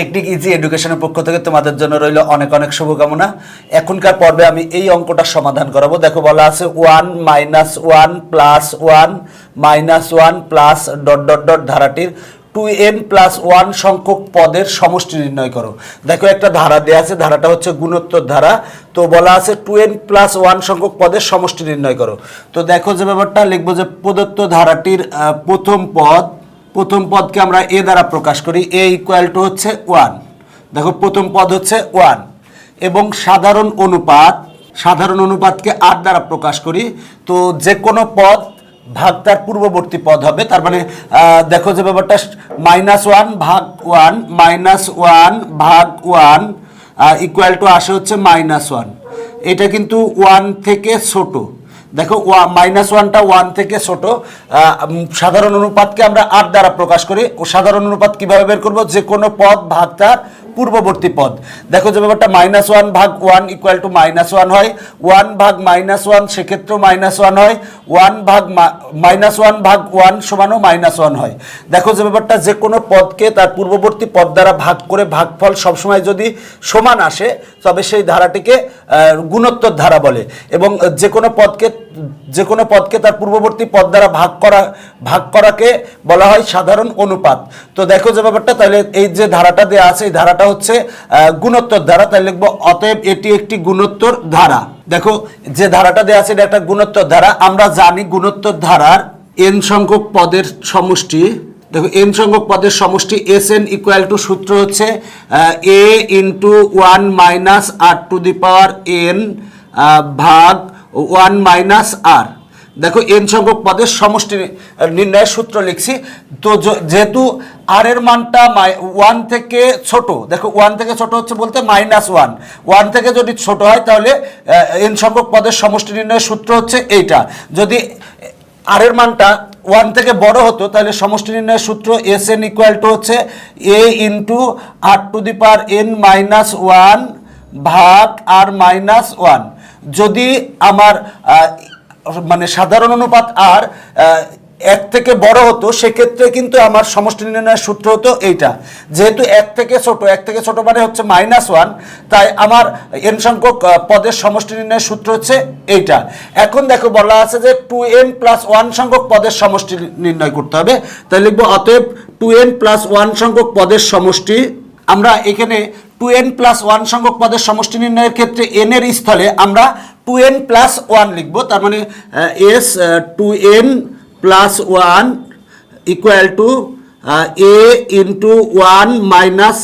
Technique easy এডুকেশনের পক্ষ থেকে তোমাদের জন্য রইল অনেক অনেক শুভকামনা। এখনকার পর্বে আমি এই অঙ্কটা সমাধান করাবো। দেখো বলা আছে one minus one plus one minus one plus dot dot dot ধারাটির two n plus one সংখ্যক পদের সমষ্টি নির্ণয় করো। দেখো একটা ধারা দেওয়া আছে, ধারাটা হচ্ছে গুণোত্তর ধারা। তো বলা আছে টু এন প্লাস ওয়ান সংখ্যক পদের সমষ্টি নির্ণয় করো। তো দেখো যে ব্যাপারটা, লিখব যে প্রদত্ত ধারাটির প্রথম পদ প্রথম পদকে আমরা এ দ্বারা প্রকাশ করি, এ ইকুয়াল টু হচ্ছে ওয়ান দেখো, প্রথম পদ হচ্ছে ওয়ান এবং সাধারণ অনুপাত, সাধারণ অনুপাতকে আর দ্বারা প্রকাশ করি, তো যে কোনো পদ ভাগ তার পূর্ববর্তী পদ হবে, তার মানে দেখো যে ব্যাপারটা মাইনাস ওয়ান ভাগ ওয়ান মাইনাস ওয়ান ভাগ ওয়ান ইকুয়াল টু আসে হচ্ছে মাইনাস ওয়ান এটা কিন্তু ওয়ান থেকে ছোট। দেখো, ওয়া মাইনাস ওয়ানটা ওয়ান থেকে ছোট সাধারণ অনুপাতকে আমরা আট দ্বারা প্রকাশ করি। ও সাধারণ অনুপাত কীভাবে বের করব? যে কোনো পদ ভাগ তার পূর্ববর্তী পদ। দেখো যে ব্যাপারটা মাইনাস ওয়ান ভাগ one equal to minus one হয়। ওয়ান ভাগ মাইনাস ওয়ান সেক্ষেত্রেও মাইনাস ওয়ান হয়। ওয়ান ভাগ মাইনাস ওয়ান ভাগ ওয়ান সমানও মাইনাস ওয়ান হয়। দেখো যে ব্যাপারটা, যে কোনো পদকে তার পূর্ববর্তী পদ দ্বারা ভাগ করে ভাগফল সবসময় যদি সমান আসে, তবে সেই ধারাটিকে গুণোত্তর ধারা বলে। এবং যে কোনো পদকে যে কোনো পদকে তার পূর্ববর্তী পদ দ্বারা ভাগ করা, ভাগ করাকে বলা হয় সাধারণ অনুপাত। তো দেখো যে ব্যাপারটা, তাহলে এই যে ধারাটা দেওয়া আছে, এই ধারাটা হচ্ছে গুণোত্তর ধারা। তাই লিখব, অতএব এটি একটি গুণোত্তর ধারা। দেখো, যে ধারাটা দেওয়া আছে, এটা একটা গুণোত্তর ধারা। আমরা জানি গুণোত্তর ধারার এন সংখ্যক পদের সমষ্টি। দেখো এন সংখ্যক পদের সমষ্টি এস এন ইকুয়াল টু সূত্র হচ্ছে a into one minus r to the power n ভাগ ওয়ান মাইনাস আর। দেখো, এন সংখ্যক পদের সমষ্টি নির্ণয়ের সূত্র লিখছি। তো যেহেতু আর এর মানটা ওয়ান থেকে ছোট, দেখো, ওয়ান থেকে ছোট হচ্ছে বলতে মাইনাস ওয়ান। ওয়ান থেকে যদি ছোট হয় তাহলে এন সংখ্যক পদের সমষ্টি নির্ণয়ের সূত্র হচ্ছে এইটা। যদি আর এর মানটা ওয়ান থেকে বড় হতো, তাহলে সমষ্টি নির্ণয়ের সূত্র এস এন ইকুয়াল টু হচ্ছে a into r to the power n minus one ভাগ আর মাইনাস ওয়ান যদি আমার মানে সাধারণ অনুপাত আর এক থেকে বড় হতো, সেক্ষেত্রে কিন্তু আমার সমষ্টি নির্ণয়ের সূত্র হতো এইটা। যেহেতু এক থেকে ছোট, এক থেকে ছোট মানে হচ্ছে মাইনাস ওয়ান, তাই আমার এন সংখ্যক পদের সমষ্টি নির্ণয়ের সূত্র হচ্ছে এইটা। এখন দেখো বলা আছে যে টু এন প্লাস ওয়ান সংখ্যক পদের সমষ্টি নির্ণয় করতে হবে। তাই লিখব, অতএব টু এন প্লাস ওয়ান সংখ্যক পদের সমষ্টি, আমরা এখানে টু এন প্লাস ওয়ান সংখ্যক পদের সমষ্টি নির্ণয়ের ক্ষেত্রে এন এর স্থলে আমরা টু এন প্লাস ওয়ান লিখব। তার মানে S two n plus one equal to a into one minus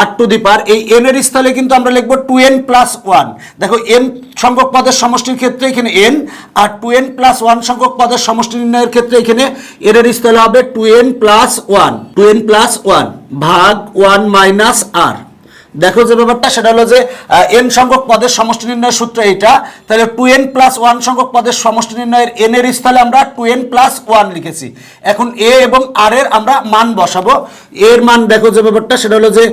r to the power এই এন এর স্থলে কিন্তু আমরা লিখব টু এন প্লাস ওয়ান। দেখো, এন সংখ্যক পদের সমষ্টির ক্ষেত্রে এখানে এন, আর টু এন প্লাস ওয়ান সংখ্যক পদের সমষ্টি নির্ণয়ের ক্ষেত্রে এখানে এন এর স্থলে হবে two n plus one. Two n plus one ভাগ ওয়ান মাইনাস আর। দেখো যে ব্যাপারটা, সেটা হলো যে এন সংখ্যক পদের সমষ্টি নির্ণয়ের সূত্র এইটা। তাহলে টু এন প্লাস ওয়ান সংখ্যক পদের সমষ্টি নির্ণয়ের এন এর স্থলে আমরা টু এন প্লাস ওয়ান লিখেছি। এখন এ এবং আর এর আমরা মান বসাবো। এর মান দেখো যে ব্যাপারটা, সেটা হলো যে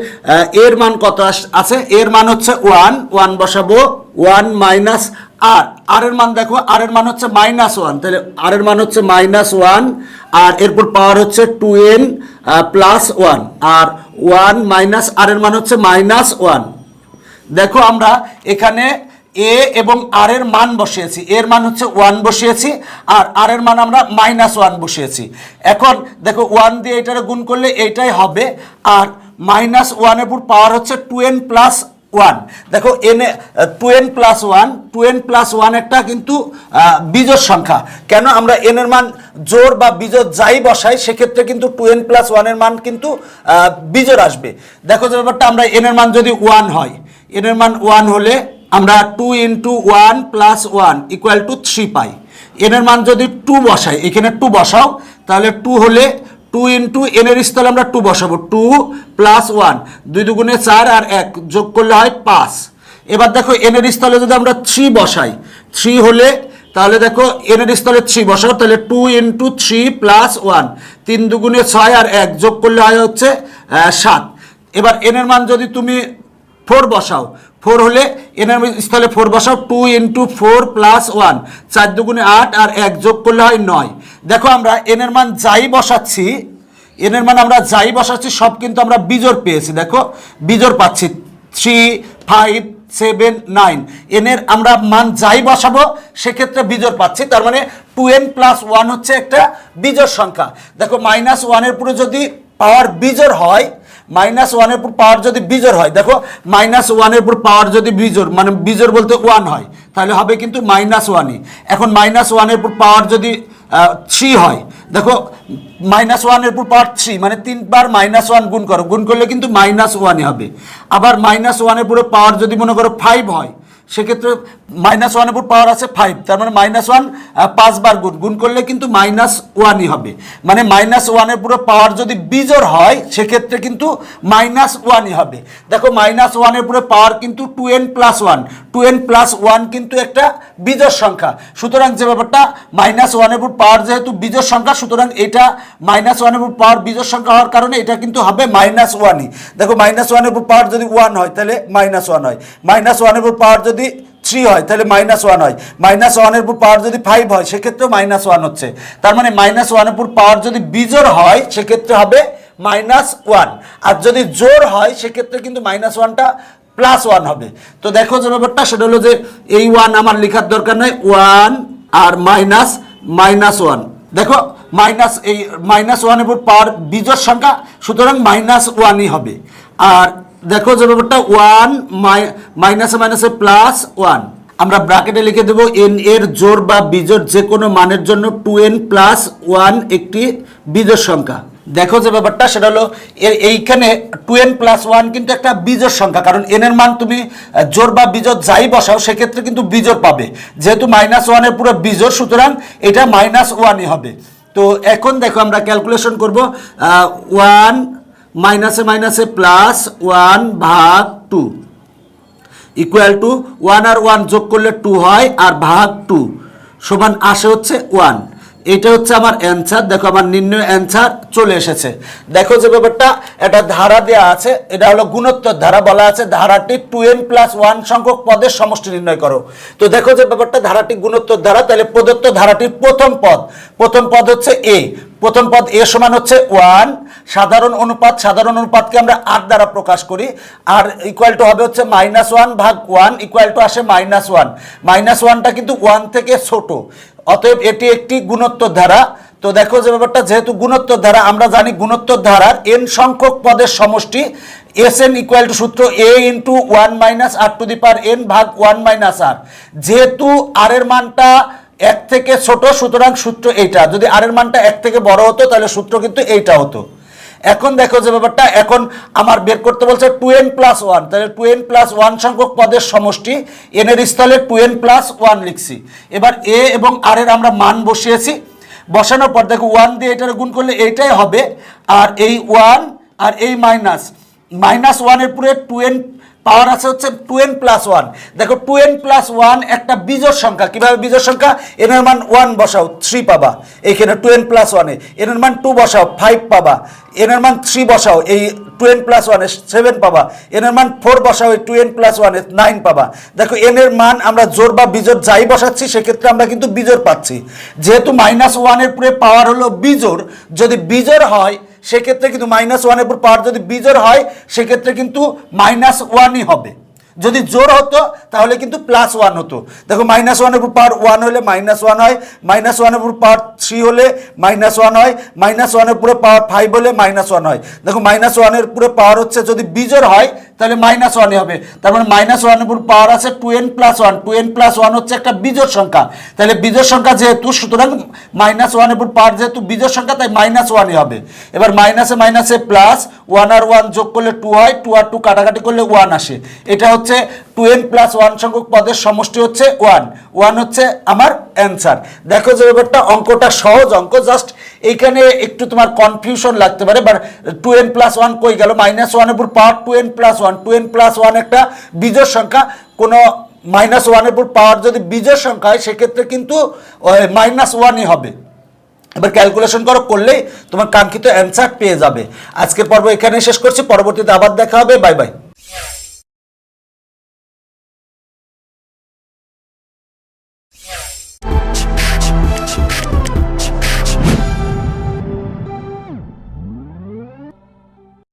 এর মান কত আছে? এর মান হচ্ছে ওয়ান ওয়ান বসাবো ওয়ান মাইনাস আর আর এর মান দেখো আর এর মান হচ্ছে মাইনাস ওয়ান তাহলে আর এর মান হচ্ছে মাইনাস ওয়ান আর এরপর পাওয়ার হচ্ছে টু এন প্লাস ওয়ান আর ওয়ান মাইনাস আর এর মান হচ্ছে মাইনাস ওয়ান। দেখো আমরা এখানে এ এবং আর এর মান বসিয়েছি। এর মান হচ্ছে ওয়ান বসিয়েছি আর আর এর মান আমরা মাইনাস ওয়ান বসিয়েছি। এখন দেখো ওয়ান দিয়ে এটারে গুণ করলে এইটাই হবে আর মাইনাস ওয়ানের উপর পাওয়ার হচ্ছে টু এন প্লাস ওয়ান দেখো n two n plus one two n plus one একটা কিন্তু বিজোড় সংখ্যা। কেন আমরা এনের মান জোর বা বিজোড় যাই বসাই, সেক্ষেত্রে কিন্তু টু এন প্লাস ওয়ানের মান কিন্তু বিজোড় আসবে। দেখো যে ব্যাপারটা, আমরা এন এর মান যদি ওয়ান হয় এন এর মান ওয়ান হলে আমরা two into one plus one equal to three পাই। এনের মান যদি টু বসাই, এখানে টু বসাও, তাহলে টু হলে টু ইন্টু এন এর স্থলে আমরা টু বসাবো। টু প্লাস ওয়ান, দুই দুগুণে চার আর এক, যোগ করলে হয় পাঁচ। এবার দেখো এন এর স্থলে যদি আমরা থ্রি বসাই, থ্রি হলে তাহলে দেখো এন এর স্থলে থ্রি বসাও তাহলে two into three plus one, তিন দুগুণে ছয় আর এক, যোগ করলে হয় হচ্ছে সাত। এবার এন এর মান যদি তুমি ফোর বসাও ফোর হলে এনের স্থলে ফোর বসাও two into four plus one চার দুগুণে আট আর এক যোগ করলে হয় নয়। দেখো আমরা এনের মান যাই বসাচ্ছি, এনের মান আমরা যাই বসাচ্ছি, সব কিন্তু আমরা বিজোর পেয়েছি। দেখো বিজোর পাচ্ছি। থ্রি ফাইভ সেভেন নাইন এনের আমরা মান যাই বসাবো, সেক্ষেত্রে বিজোর পাচ্ছি। তার মানে টু এন প্লাস ওয়ান হচ্ছে একটা বিজোর সংখ্যা। দেখো মাইনাস ওয়ানের পুরো যদি পাওয়ার বিজোর হয় মাইনাস ওয়ানের উপর পাওয়ার যদি বিজোর হয়, দেখো, মাইনাস ওয়ানের উপর পাওয়ার যদি বিজোর মানে বিজোর বলতে ওয়ান হয়, তাহলে হবে কিন্তু মাইনাস ওয়ানই এখন মাইনাস ওয়ানের উপর পাওয়ার যদি থ্রি হয়, দেখো মাইনাস ওয়ানের উপর পাওয়ার থ্রি মানে তিনবার মাইনাস ওয়ান গুণ করো, গুণ করলে কিন্তু মাইনাস ওয়ানই হবে। আবার মাইনাস ওয়ানের উপরে পাওয়ার যদি মনে করো ফাইভ হয় সেক্ষেত্রে মাইনাস ওয়ানের উপর পাওয়ার আছে ফাইভ তার মানে মাইনাস ওয়ান পাঁচবার গুণ। গুণ করলে কিন্তু মাইনাস ওয়ানই হবে। মানে মাইনাস ওয়ানের পুরো পাওয়ার যদি বিজোর হয়, সেক্ষেত্রে কিন্তু মাইনাস ওয়ানই হবে। দেখো মাইনাস ওয়ানের পুরো পাওয়ার কিন্তু two n plus one two n plus one কিন্তু একটা বিজোর সংখ্যা। সুতরাং যে ব্যাপারটা মাইনাস ওয়ানের উপর পাওয়ার যেহেতু বিজোর সংখ্যা, সুতরাং এটা মাইনাস ওয়ানের উপর পাওয়ার বিজোর সংখ্যা হওয়ার কারণে এটা কিন্তু হবে মাইনাস ওয়ানই দেখো মাইনাস ওয়ানের উপর পাওয়ার যদি ওয়ান হয়, তাহলে মাইনাস ওয়ান হয়। মাইনাস ওয়ানের উপর পাওয়ার যদি থ্রি হয়, তাহলে মাইনাস ওয়ান হয়। মাইনাস ওয়ানের উপর পাওয়ার যদি ফাইভ হয়, সেক্ষেত্রেও মাইনাস ওয়ান হচ্ছে। তার মানে মাইনাস ওয়ানের উপর পাওয়ার যদি বিজোর হয়, সেক্ষেত্রে হবে মাইনাস ওয়ান আর যদি জোর হয়, সেক্ষেত্রে কিন্তু মাইনাস ওয়ানটা প্লাস ওয়ান হবে। তো দেখো যে ব্যাপারটা, সেটা হলো যে এই ওয়ান আমার লেখার দরকার নেই। ওয়ান আর মাইনাস মাইনাস ওয়ান দেখো মাইনাস এই মাইনাস ওয়ানের উপর পাওয়ার বিজোর সংখ্যা, সুতরাং মাইনাস ওয়ানই হবে। আর দেখো যে ব্যাপারটা ওয়ান মাইনাসে মাইনাসে প্লাস ওয়ান আমরা ব্র্যাকেটে লিখে দেবো এন এর জোর বা বিজোর যে কোনো মানের জন্য টু এন প্লাস ওয়ান একটি বিজোর সংখ্যা। দেখো যে ব্যাপারটা, সেটা হলো, এ- এইখানে টু এন প্লাস ওয়ান কিন্তু একটা বিজোর সংখ্যা, কারণ এন এর মান তুমি জোর বা বিজোর যাই বসাও, সেক্ষেত্রে কিন্তু বিজোর পাবে। যেহেতু মাইনাস ওয়ানের পুরো বিজোর সুতরাং এটা মাইনাস ওয়ানই হবে। তো এখন দেখো আমরা ক্যালকুলেশন করব ওয়ান মাইনাসে মাইনাসে প্লাস ওয়ান ভাগ টু ইকুয়াল টু ওয়ান আর ওয়ান যোগ করলে টু হয় আর ভাগ টু সমান আসে হচ্ছে ওয়ান এটা হচ্ছে আমার অ্যান্সার দেখো আমার নির্ণয় অ্যান্সার চলে এসেছে। দেখো যে ব্যাপারটা একটা ধারা দেওয়া আছে। এটা হলো গুণোত্তর ধারা। বলা আছে, ধারাটি টু এন প্লাস ওয়ান সংখ্যক পদের সমষ্টি নির্ণয় করো। তো দেখো যে ব্যাপারটা, ধারাটি গুণোত্তর ধারা, তাহলে প্রদত্ত ধারাটির প্রথম পদ। প্রথম পদ হচ্ছে এ প্রথম পদ এ সমান হচ্ছে ওয়ান সাধারণ অনুপাত, সাধারণ অনুপাতকে আমরা আট দ্বারা প্রকাশ করি। আর ইকুয়াল টু হবে হচ্ছে মাইনাস ওয়ান ভাগ ওয়ান ইকুয়াল টু আসে মাইনাস ওয়ান মাইনাস ওয়ানটা কিন্তু ওয়ান থেকে ছোট। অতএব এটি একটি গুণোত্তর ধারা। তো দেখো যে ব্যাপারটা, যেহেতু গুণোত্তর ধারা, আমরা জানি গুণোত্তর ধারার এন সংখ্যক পদের সমষ্টি এস এন ইকুয়াল টু সূত্র a into one minus r to the power n ভাগ ওয়ান মাইনাস আর যেহেতু আর এর মানটা এক থেকে ছোট, সুতরাং সূত্র এইটা। যদি আর এর মানটা এক থেকে বড় হতো, তাহলে সূত্র কিন্তু এইটা হতো। এখন দেখো যে ব্যাপারটা, এখন আমার বের করতে বলছে টু এন প্লাস ওয়ান। তাহলে টু এন প্লাস ওয়ান সংখ্যক পদের সমষ্টি এনের স্থলে টু এন প্লাস ওয়ান লিখছি। এবার এ এবং আর এর আমরা মান বসিয়েছি। বসানোর পর দেখো ওয়ান দিয়ে এটার গুণ করলে এইটাই হবে, আর এই ওয়ান আর এই মাইনাস। মাইনাস ওয়ানের পুরে টু এন পাওয়ার আছে হচ্ছে টু এন প্লাস ওয়ান। দেখো টু এন প্লাস ওয়ান একটা বিজোর সংখ্যা। কীভাবে বিজোর সংখ্যা? এনের মান ওয়ান বসাও, থ্রি পাবা। এইখানে টু এন প্লাস ওয়ানে। এনের মান টু বসাও, ফাইভ পাবা। এনের মান থ্রি বসাও, এই টু এন প্লাস ওয়ানে সেভেন পাবা। এনের মান ফোর বসাও, এই টু এন প্লাস ওয়ানে নাইন পাবা। দেখো এনের মান আমরা জোর বা বিজোর যাই বসাচ্ছি, সেক্ষেত্রে আমরা কিন্তু বিজোর পাচ্ছি। যেহেতু মাইনাস ওয়ানের পুরে পাওয়ার হলো বিজোর যদি বিজোর হয় সেক্ষেত্রে কিন্তু মাইনাস ওয়ানের উপর পাওয়ার যদি বিজোর হয় সেক্ষেত্রে কিন্তু মাইনাস ওয়ানই হবে। যদি জোর হতো, তাহলে কিন্তু প্লাস ওয়ান হতো। দেখো মাইনাস ওয়ানের উপর পাওয়ার ওয়ান হলে মাইনাস ওয়ান হয় মাইনাস ওয়ানের উপর পাওয়ার থ্রি হলে মাইনাস ওয়ান হয় মাইনাস ওয়ানের উপরে পাওয়ার ফাইভ হলে মাইনাস ওয়ান হয়। দেখো মাইনাস ওয়ানের উপরে পাওয়ার হচ্ছে যদি বিজোর হয়, তাহলে মাইনাস ওয়ানই হবে। তার মানে মাইনাস ওয়ানের উপর পাওয়ার আছে two n plus one two n plus one হচ্ছে একটা বিজোর সংখ্যা। তাহলে বিজোর সংখ্যা যেহেতু, সুতরাং মাইনাস ওয়ানের উপর পাওয়ার যেহেতু বিজোর সংখ্যা, তাই মাইনাস ওয়ানই হবে। এবার মাইনাসে মাইনাসে প্লাস ওয়ান আর ওয়ান যোগ করলে টু হয় টু আর টু কাটাকাটি করলে ওয়ান আসে। এটা হচ্ছে টু এন প্লাস ওয়ান সংখ্যক পদের সমষ্টি হচ্ছে ওয়ান। ওয়ান হচ্ছে আমার অ্যান্সার। দেখো যে ব্যাপারটা, অঙ্কটা সহজ অঙ্ক, জাস্ট এইখানে একটু তোমার কনফিউশন লাগতে পারে বা টু এন প্লাস ওয়ান কই গেল? মাইনাস ওয়ানের উপর power two n plus one. Two n plus one একটা বিজোড় সংখ্যা। কোনো মাইনাস ওয়ানের উপর পাওয়ার যদি বিজোড় সংখ্যা হয়, সেক্ষেত্রে কিন্তু মাইনাস ওয়ানই হবে। এবার ক্যালকুলেশন করো, করলেই তোমার কাঙ্ক্ষিত অ্যান্সার পেয়ে যাবে। আজকের পর্ব এখানে শেষ করছি, পরবর্তীতে আবার দেখা হবে। Bye bye.